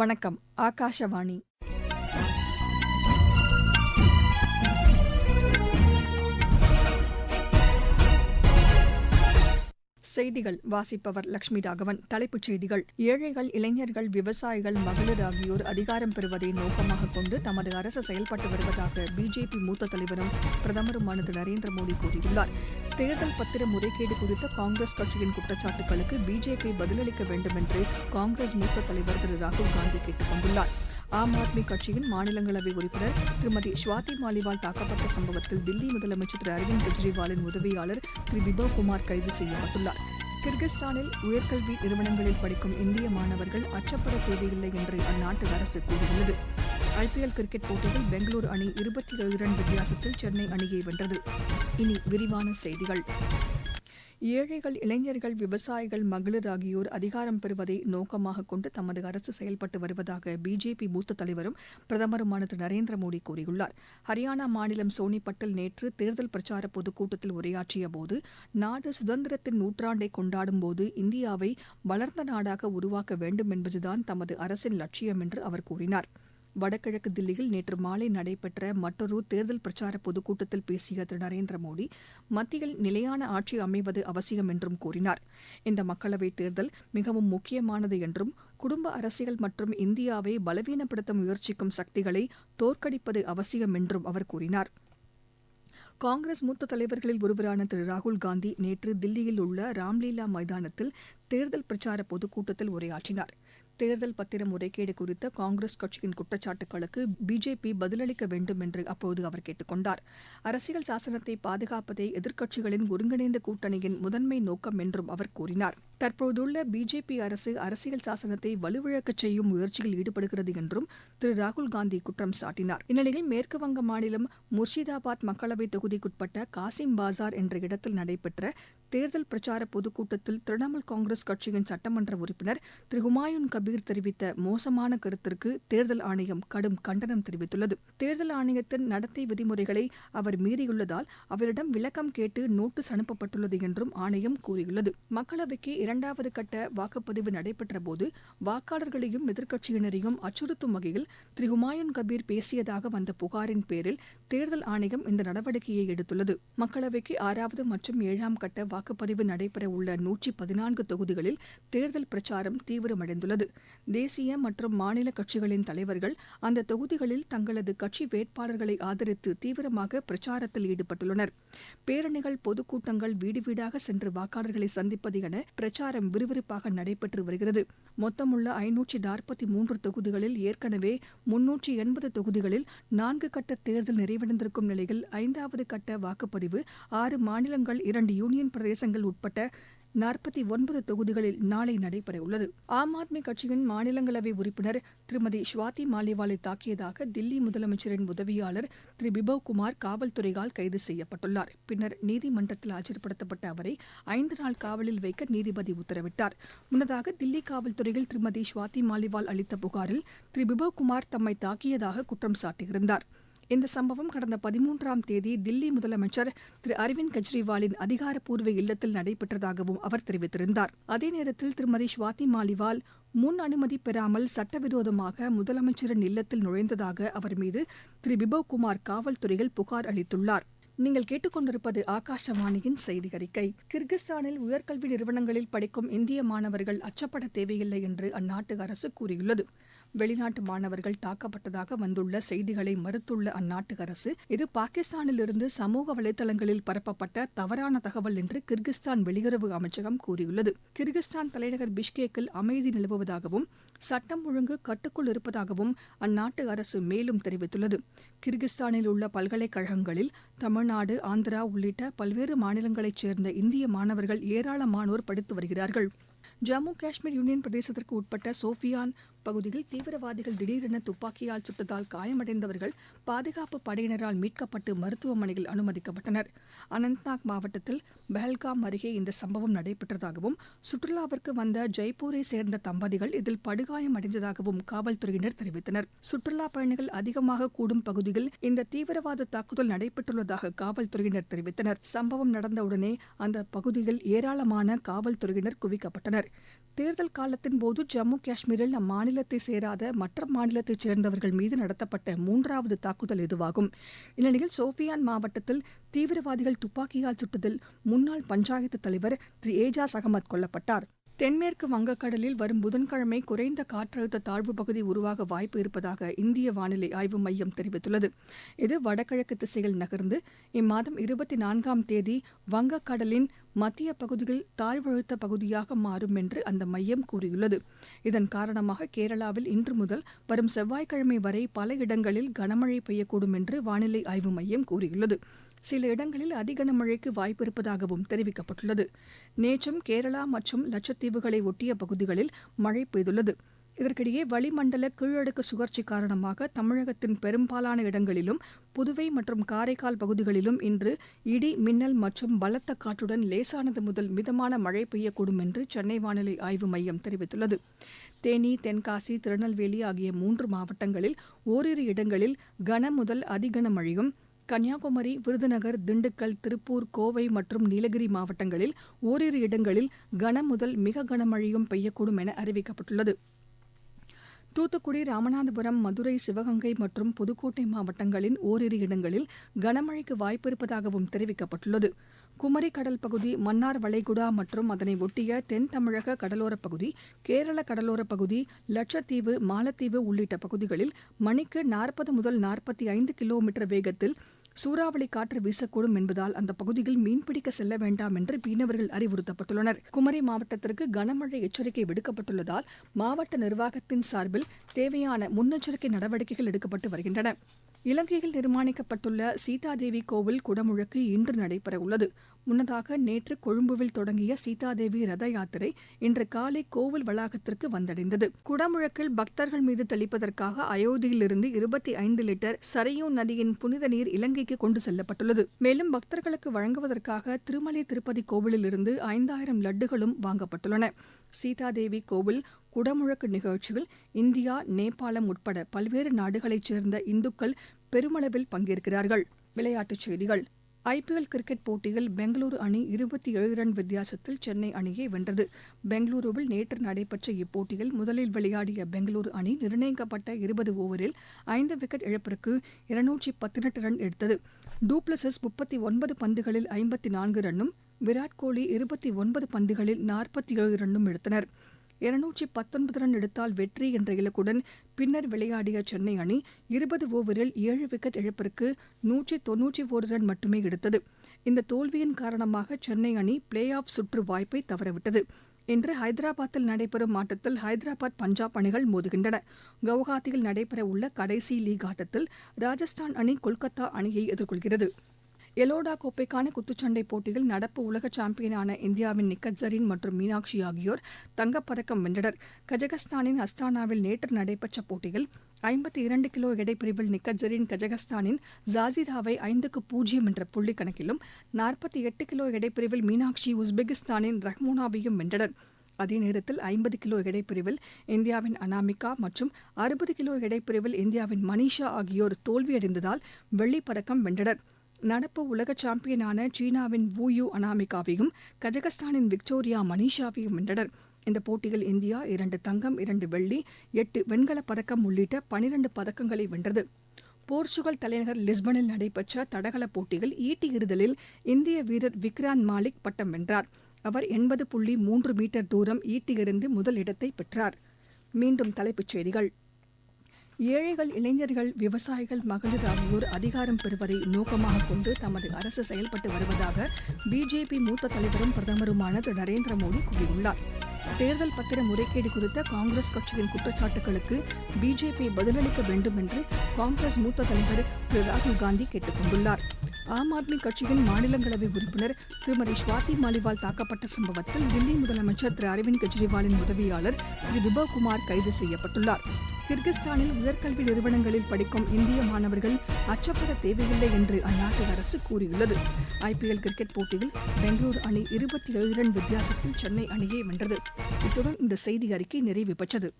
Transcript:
வணக்கம் ஆகாஷவாணி. செய்திகள் வாசிப்பவர் லட்சுமி ராகவன். தலைப்புச் செய்திகள் ஏழைகள் இளைஞர்கள் விவசாயிகள் மகளிர் ஆகியோர் அதிகாரம் பெறுவதை நோக்கமாக கொண்டு தமது அரசு செயல்பட்டு வருவதாக பிஜேபி மூத்த தலைவரும் பிரதமருமான திரு நரேந்திர மோடி கூறியுள்ளார். தேர்தல் பத்திர முறைகேடு குறித்த காங்கிரஸ் கட்சியின் குற்றச்சாட்டுகளுக்கு பிஜேபி பதிலளிக்க வேண்டும் என்று காங்கிரஸ் மூத்த தலைவர் திரு ராகுல் காந்தி கேட்டுக் கொண்டுள்ளார். ஆம் ஆத்மி கட்சியின் மாநிலங்களவை உறுப்பினர் திருமதி ஸ்வாதி மாலிவால் தாக்கப்பட்ட சம்பவத்தில் தில்லி முதலமைச்சர் திரு அரவிந்த் கெஜ்ரிவாலின் உதவியாளர் திரு விபவ் குமார் கைது செய்யப்பட்டுள்ளார். கிர்கிஸ்தானில் உயர்கல்வி நிறுவனங்களில் படிக்கும் இந்திய மாணவர்கள் அச்சப்பட தேவையில்லை என்று அந்நாட்டு அரசு கூறியுள்ளது. ஐபிஎல் கிரிக்கெட் போட்டியில் பெங்களூரு அணி இருபத்தி ஏழு ரன் வித்தியாசத்தில் சென்னை அணியை வென்றது. இனி விரிவான செய்திகள். ஏழைகள் இளைஞர்கள் விவசாயிகள் மகளிர் ஆகியோர் அதிகாரம் பெறுவதை நோக்கமாக கொண்டு தமது அரசு செயல்பட்டு வருவதாக பிஜேபி மூத்த தலைவரும் பிரதமருமான திரு நரேந்திர மோடி கூறியுள்ளார். ஹரியானா மாநிலம் சோனிப்பட்டில் நேற்று தேர்தல் பிரச்சார பொதுக்கூட்டத்தில் உரையாற்றிய போது நாடு சுதந்திரத்தின் நூற்றாண்டை கொண்டாடும் போது இந்தியாவை வளர்ந்த நாடாக உருவாக்க வேண்டும் என்பதுதான் தமது அரசின் லட்சியம் என்று அவர் கூறினார். வடகிழக்கு தில்லியில் நேற்று மாலை நடைபெற்ற மற்றொரு தேர்தல் பிரச்சார பொதுக்கூட்டத்தில் பேசிய திரு. நரேந்திர மோடி மத்தியில் நிலையான ஆட்சி அமைவது அவசியம் என்றும் கூறினார். இந்த மக்களவைத் தேர்தல் மிகவும் முக்கியமானது என்றும் குடும்ப அரசியல் மற்றும் இந்தியாவை பலவீனப்படுத்த முயற்சிக்கும் சக்திகளை தோற்கடிப்பது அவசியம் என்றும் அவர் கூறினார். காங்கிரஸ் மூத்த தலைவர்களில் ஒருவரான திரு. ராகுல் காந்தி நேற்று தில்லியில் உள்ள ராம்லீலா மைதானத்தில் தேர்தல் பிரச்சார பொதுக்கூட்டத்தில் உரையாற்றினார். தேர்தல் பத்திர முறைகேடு குறித்த காங்கிரஸ் கட்சியின் குற்றச்சாட்டுகளுக்கு பிஜேபி பதிலளிக்க வேண்டும் என்று அப்போது அவர் கேட்டுக் கொண்டார் அரசியல் சாசனத்தை பாதுகாப்பதே எதிர்க்கட்சிகளின் ஒருங்கிணைந்த கூட்டணியின் முதன்மை நோக்கம் என்றும் அவர் கூறினார். தற்போதுள்ள பிஜேபி அரசு அரசியல் சாசனத்தை வலுவிழக்கச் செய்யும் முயற்சியில் ஈடுபடுகிறது என்றும் திரு. ராகுல் காந்தி குற்றம் சாட்டினார். இந்நிலையில் மேற்கு வங்க மாநிலம் முர்ஷிதாபாத் மக்களவை தொகுதிக்குட்பட்ட காசிம் பாசார் என்ற இடத்தில் நடைபெற்ற தேர்தல் பிரச்சார பொதுக்கூட்டத்தில் திரிணாமுல் காங்கிரஸ் கட்சியின் சட்டமன்ற உறுப்பினர் திரு. ஹுமாயூன் கபீர் கபீர் தெரிவித்த மோசமான கருத்திற்கு தேர்தல் ஆணையம் கடும் கண்டனம் தெரிவித்துள்ளது. தேர்தல் ஆணையத்தின் நடத்தை விதிமுறைகளை அவர் மீறியுள்ளதால் அவரிடம் விளக்கம் கேட்டு நோட்டீஸ் அனுப்பப்பட்டுள்ளது என்றும் ஆணையம் கூறியுள்ளது. மக்களவைக்கு இரண்டாவது கட்ட வாக்குப்பதிவு நடைபெற்றபோது வாக்காளர்களையும் எதிர்க்கட்சியினரையும் அச்சுறுத்தும் வகையில் திரு. ஹுமாயூன் கபீர் பேசியதாக வந்த புகாரின் பேரில் தேர்தல் ஆணையம் இந்த நடவடிக்கையை எடுத்துள்ளது. மக்களவைக்கு ஆறாவது மற்றும் ஏழாம் கட்ட வாக்குப்பதிவு நடைபெற உள்ள நூற்றி பதினான்கு தொகுதிகளில் தேர்தல் பிரச்சாரம் தீவிரமடைந்துள்ளது. தேசிய மற்றும் மாநில கட்சிகளின் தலைவர்கள் அந்த தொகுதிகளில் தங்களது கட்சி வேட்பாளர்களை ஆதரித்து தீவிரமாக பிரச்சாரத்தில் ஈடுபட்டுள்ளனர். பேரணிகள் பொதுக்கூட்டங்கள் வீடு வீடாக சென்று வாக்காளர்களை சந்திப்பது என பிரச்சாரம் விறுவிறுப்பாக நடைபெற்று வருகிறது. மொத்தமுள்ள ஐநூற்றி நாற்பத்தி மூன்று தொகுதிகளில் ஏற்கனவே முன்னூற்றி எண்பது தொகுதிகளில் நான்கு கட்ட தேர்தல் நிறைவடைந்திருக்கும் நிலையில் ஐந்தாவது கட்ட வாக்குப்பதிவு ஆறு மாநிலங்கள் இரண்டு யூனியன் பிரதேசங்கள் உட்பட்ட நாற்பத்தி ஒன்பது தொகுதிகளில் நாளை நடைபெறவுள்ளது. ஆம் ஆத்மி கட்சியின் மாநிலங்களவை உறுப்பினர் திருமதி ஸ்வாதி மாலிவாலை தாக்கியதாக தில்லி முதலமைச்சரின் உதவியாளர் திரு பிபவ் குமார் காவல்துறையால் கைது செய்யப்பட்டுள்ளார். பின்னர் நீதிமன்றத்தில் ஆஜர்படுத்தப்பட்ட அவரை ஐந்து நாள் காவலில் வைக்க நீதிபதி உத்தரவிட்டார். முன்னதாக தில்லி காவல்துறையில் திருமதி ஸ்வாதி மாலிவால் அளித்த புகாரில் திரு பிபவ் குமார் தம்மை தாக்கியதாக குற்றம் சாட்டியிருந்தார். இந்த சம்பவம் கடந்த பதிமூன்றாம் தேதி தில்லி முதலமைச்சர் திரு அரவிந்த் கெஜ்ரிவாலின் அதிகாரப்பூர்வ இல்லத்தில் நடைபெற்றதாகவும் அவர் தெரிவித்திருந்தார். அதே நேரத்தில் திருமதி ஸ்வாதி மாலிவால் முன் அனுமதி பெறாமல் சட்டவிரோதமாக முதலமைச்சரின் இல்லத்தில் நுழைந்ததாக அவர் மீது திரு பிபவ் குமார் காவல்துறையில் புகார் அளித்துள்ளார். நீங்கள் கேட்டுக்கொண்டிருப்பது ஆகாஷவாணியின் செய்தி அறிக்கை கிர்கிஸ்தானில் உயர்கல்வி நிறுவனங்களில் படிக்கும் இந்திய மாணவர்கள் அச்சப்பட தேவையில்லை என்று அந்நாட்டு அரசு கூறியுள்ளது. வெளிநாட்டு மாணவர்கள் தாக்கப்பட்டதாக வந்துள்ள செய்திகளை மறுத்துள்ள அந்நாட்டு அரசு இது பாகிஸ்தானிலிருந்து சமூக வலைதளங்களில் பரப்பப்பட்ட தவறான தகவல் என்று கிர்கிஸ்தான் வெளியுறவு அமைச்சகம் கூறியுள்ளது. கிர்கிஸ்தான் தலைநகர் பிஷ்கேக்கில் அமைதி நிலவுவதாகவும் சட்டம் ஒழுங்கு கட்டுக்குள் இருப்பதாகவும் அந்நாட்டு அரசு மேலும் தெரிவித்துள்ளது. கிர்கிஸ்தானில் உள்ள பல்கலைக்கழகங்களில் தமிழ்நாடு ஆந்திரா உள்ளிட்ட பல்வேறு மாநிலங்களைச் சேர்ந்த இந்திய மாணவர்கள் ஏராளமானோர் படித்து வருகிறார்கள். ஜம்மு காஷ்மீர் யூனியன் பிரதேசத்திற்கு உட்பட்ட சோஃபியான் பகுதியில் தீவிரவாதிகள் திடீரென துப்பாக்கியால் சுட்டதால் காயமடைந்தவர்கள் பாதுகாப்பு படையினரால் மீட்கப்பட்டு மருத்துவமனையில் அனுமதிக்கப்பட்டனர். அனந்த்நாக் மாவட்டத்தில் பெஹல்காம் அருகே இந்த சம்பவம் நடைபெற்றதாகவும் சுற்றுலாவிற்கு வந்த ஜெய்ப்பூரை சேர்ந்த தம்பதிகள் இதில் படுகாயமடைந்ததாகவும் காவல்துறையினர் தெரிவித்தனர். சுற்றுலா பயணிகள் அதிகமாக கூடும் பகுதியில் இந்த தீவிரவாத தாக்குதல் நடைபெற்றுள்ளதாக காவல்துறையினர் தெரிவித்தனர். சம்பவம் நடந்தவுடனே அந்த பகுதியில் ஏராளமான காவல்துறையினர் குவிக்கப்பட்டனர். தேர்தல் காலத்தின் போது ஜம்மு காஷ்மீரில் அம்மாநில மாநிலத்தை சேராத மற்ற மாநிலத்தைச் சேர்ந்தவர்கள் மீது நடத்தப்பட்ட மூன்றாவது தாக்குதல் இதுவாகும் இந்நிலையில் சோஃபியான் மாவட்டத்தில் தீவிரவாதிகள் துப்பாக்கியால் சுட்டதில் முன்னாள் பஞ்சாயத்து தலைவர் திரு ஏஜாஸ் அகமது கொல்லப்பட்டார். தென்மேற்கு வங்கக்கடலில் வரும் புதன்கிழமை குறைந்த காற்றழுத்த தாழ்வு பகுதி உருவாக வாய்ப்பு இருப்பதாக இந்திய வானிலை ஆய்வு மையம் தெரிவித்துள்ளது. இது வடகிழக்கு திசையில் நகர்ந்து இம்மாதம் இருபத்தி நான்காம் தேதி வங்கக்கடலின் மத்திய பகுதியில் தாழ்வழுத்த பகுதியாக மாறும் என்று அந்த மையம் கூறியுள்ளது. இதன் காரணமாக கேரளாவில் இன்று முதல் வரும் செவ்வாய்க்கிழமை வரை பல இடங்களில் கனமழை பெய்யக்கூடும் என்று வானிலை ஆய்வு மையம் கூறியுள்ளது. சில இடங்களில் அதிக மழைக்கு வாய்ப்பிருப்பதாகவும் தெரிவிக்கப்பட்டுள்ளது. நேற்றும் கேரளா மற்றும் லட்சத்தீவுகளை ஒட்டிய பகுதிகளில் மழை பெய்துள்ளது. இதற்கிடையே வளிமண்டல கீழடுக்கு சுழற்சி காரணமாக தமிழகத்தின் பெரும்பாலான இடங்களிலும் புதுவை மற்றும் காரைக்கால் பகுதிகளிலும் இன்று இடி மின்னல் மற்றும் பலத்த காற்றுடன் லேசானது முதல் மிதமான மழை பெய்யக்கூடும் என்று சென்னை வானிலை ஆய்வு மையம் தெரிவித்துள்ளது. தேனி தென்காசி திருநெல்வேலி ஆகிய மூன்று மாவட்டங்களில் ஓரிரு இடங்களில் கன முதல் அதிகன மழையும் கன்னியாகுமரி விருதுநகர் திண்டுக்கல் திருப்பூர் கோவை மற்றும் நீலகிரி மாவட்டங்களில் ஓரிரு இடங்களில் கன முதல் மிக கனமழையும் பெய்யக்கூடும் என அறிவிக்கப்பட்டுள்ளது. தூத்துக்குடி ராமநாதபுரம் மதுரை சிவகங்கை மற்றும் புதுக்கோட்டை மாவட்டங்களின் ஓரிரு இடங்களில் கனமழைக்கு வாய்ப்பிருப்பதாகவும் தெரிவிக்கப்பட்டுள்ளது. குமரி கடல் பகுதி மன்னார் வளைகுடா மற்றும் அதனை ஒட்டிய தென் தமிழக கடலோரப் பகுதி கேரள கடலோரப் பகுதி லட்சத்தீவு மாலத்தீவு உள்ளிட்ட பகுதிகளில் மணிக்கு நாற்பது முதல் நாற்பத்தி ஐந்து கிலோமீட்டர் வேகத்தில் சூறாவளி காற்று வீசக்கூடும் என்பதால் அந்த பகுதியில் மீன்பிடிக்க செல்ல வேண்டாம் என்று மீனவர்கள் அறிவுறுத்தப்பட்டுள்ளனர். குமரி மாவட்டத்திற்கு கனமழை எச்சரிக்கை விடுக்கப்பட்டுள்ளதால் மாவட்ட நிர்வாகத்தின் சார்பில் தேவையான முன்னெச்சரிக்கை நடவடிக்கைகள் எடுக்கப்பட்டு வருகின்றன. இலங்கையில் நிர்மாணிக்கப்பட்டுள்ள சீதாதேவி கோவில் குடமுழக்கு இன்று நடைபெறவுள்ளது. முன்னதாக நேற்று கொழும்புவில் தொடங்கிய சீதாதேவி ரத யாத்திரை இன்று காலை கோவில் வளாகத்திற்கு வந்தடைந்தது. குடமுழக்கில் பக்தர்கள் மீது தெளிப்பதற்காக அயோத்தியிலிருந்து இருபத்தி ஐந்து லிட்டர் சரையூ நதியின் புனித நீர் இலங்கைக்கு கொண்டு செல்லப்பட்டுள்ளது. மேலும் பக்தர்களுக்கு வழங்குவதற்காக திருமலை திருப்பதி கோவிலிலிருந்து ஐந்தாயிரம் லட்டுகளும் வாங்கப்பட்டுள்ளன. சீதாதேவி கோவில் குடமுழக்கு நிகழ்ச்சியில் இந்தியா நேபாளம் உட்பட பல்வேறு நாடுகளைச் சேர்ந்த இந்துக்கள் பெருமளவில் பங்கேற்கிறார்கள். விளையாட்டுச் செய்திகள். ஐபிஎல் கிரிக்கெட் போட்டியில் பெங்களூரு அணி இருபத்தி ஏழு ரன் வித்தியாசத்தில் சென்னை அணியை வென்றது. பெங்களூருவில் நேற்று நடைபெற்ற இப்போட்டியில் முதலில் விளையாடிய பெங்களூரு அணி நிர்ணயிக்கப்பட்ட இருபது ஓவரில் ஐந்து விக்கெட் இழப்பிற்கு இருநூற்றி பதினெட்டு ரன் எடுத்தது. டூப்ளசஸ் முப்பத்தி ஒன்பது பந்துகளில் ஐம்பத்தி நான்கு ரன்னும் விராட் கோலி இருபத்தி ஒன்பது பந்துகளில் நாற்பத்தி ஏழு ரன்னும் எடுத்தனர். இருநூற்றி பத்தொன்பது ரன் எடுத்தால் வெற்றி என்ற இலக்குடன் பின்னர் விளையாடிய சென்னை அணி இருபது ஓவரில் ஏழு விக்கெட் இழப்பிற்கு நூற்றி தொன்னூற்றி ஒரு ரன் மட்டுமே எடுத்தது. இந்த தோல்வியின் காரணமாக சென்னை அணி பிளே ஆஃப் சுற்று வாய்ப்பை தவறவிட்டது. இன்று ஹைதராபாத்தில் நடைபெறும் ஆட்டத்தில் ஹைதராபாத் பஞ்சாப் அணிகள் மோதுகின்றன. கவுஹாத்தியில் நடைபெறவுள்ள கடைசி லீக் ஆட்டத்தில் ராஜஸ்தான் அணி கொல்கத்தா அணியை எதிர்கொள்கிறது. எலோடா கோப்பைக்கான குத்துச்சண்டை போட்டியில் நடப்பு உலக சாம்பியனான இந்தியாவின் நிக்கத் ஜரீன் மற்றும் மீனாட்சி ஆகியோர் தங்கப்பதக்கம் வென்றனர். கஜகஸ்தானின் அஸ்தானாவில் நேற்று நடைபெற்ற போட்டியில் ஐம்பத்தி இரண்டு கிலோ எடைப்பிரிவில் நிக்கத் ஜரீன் கஜகஸ்தானின் ஜாசிராவை ஐந்துக்கு பூஜ்ஜியம் என்ற புள்ளி கணக்கிலும் நாற்பத்தி எட்டு கிலோ எடைப்பிரிவில் மீனாட்சி உஸ்பெகிஸ்தானின் ரஹ்மோனாவையும் வென்றனர். அதே நேரத்தில் ஐம்பது கிலோ எடைப்பிரிவில் இந்தியாவின் அனாமிகா மற்றும் அறுபது கிலோ எடைப்பிரிவில் இந்தியாவின் மனிஷா ஆகியோர் தோல்வியடைந்ததால் வெள்ளிப்பதக்கம் வென்றனர். நடப்பு உலக சாம்பியனான சீனாவின் வூயூ அனாமிகாவையும் கஜகஸ்தானின் விக்டோரியா மனிஷாவையும் வென்றனர். இந்த போட்டியில் இந்தியா இரண்டு தங்கம் இரண்டு வெள்ளி எட்டு வெண்கலப் பதக்கம் உள்ளிட்ட பனிரண்டு பதக்கங்களை வென்றது. போர்ச்சுகல் தலைநகர் லிஸ்பனில் நடைபெற்ற தடகள போட்டியில் ஈட்டி எறிதலில் இந்திய வீரர் விக்ராந்த் மாலிக் பட்டம் வென்றார். அவர் எண்பது புள்ளி மூன்று மீட்டர் தூரம் ஈட்டி எறிந்து முதல் பெற்றார். மீண்டும் தலைப்புச் செய்திகள். ஏழைகள் இளைஞர்கள் விவசாயிகள் மகளிர் ஆகியோர் அதிகாரம் பெறுவதை நோக்கமாக கொண்டு தமது அரசு செயல்பட்டு வருவதாக பிஜேபி மூத்த தலைவரும் பிரதமருமான திரு. நரேந்திர மோடி கூறியுள்ளார். தேர்தல் பத்திர முறைகேடு குறித்த காங்கிரஸ் கட்சியின் குற்றச்சாட்டுகளுக்கு பிஜேபி பதிலளிக்க வேண்டும் என்று காங்கிரஸ் மூத்த தலைவர் திரு. ராகுல் காந்தி கேட்டுக் கொண்டுள்ளாா் ஆம் ஆத்மி கட்சியின் மாநிலங்களவை உறுப்பினர் திருமதி ஸ்வாதி மாலிவால் தாக்கப்பட்ட சம்பவத்தில் தில்லி முதலமைச்சர் திரு அரவிந்த் கெஜ்ரிவாலின் உதவியாளர் திரு விபவ் குமார் கைது செய்யப்பட்டுள்ளார். கிர்கிஸ்தானில் உயர்கல்வி நிறுவனங்களில் படிக்கும் இந்திய மாணவர்கள் அச்சப்பட தேவையில்லை என்று அந்நாட்டு அரசு கூறியுள்ளது. ஐபிஎல் கிரிக்கெட் போட்டியில் பெங்களூரு அணி இருபத்தி ஏழு ரன் வித்தியாசத்தில் சென்னை அணியை வென்றது. இத்துடன் இந்த செய்தி அறிக்கை நிறைவு பெற்றது.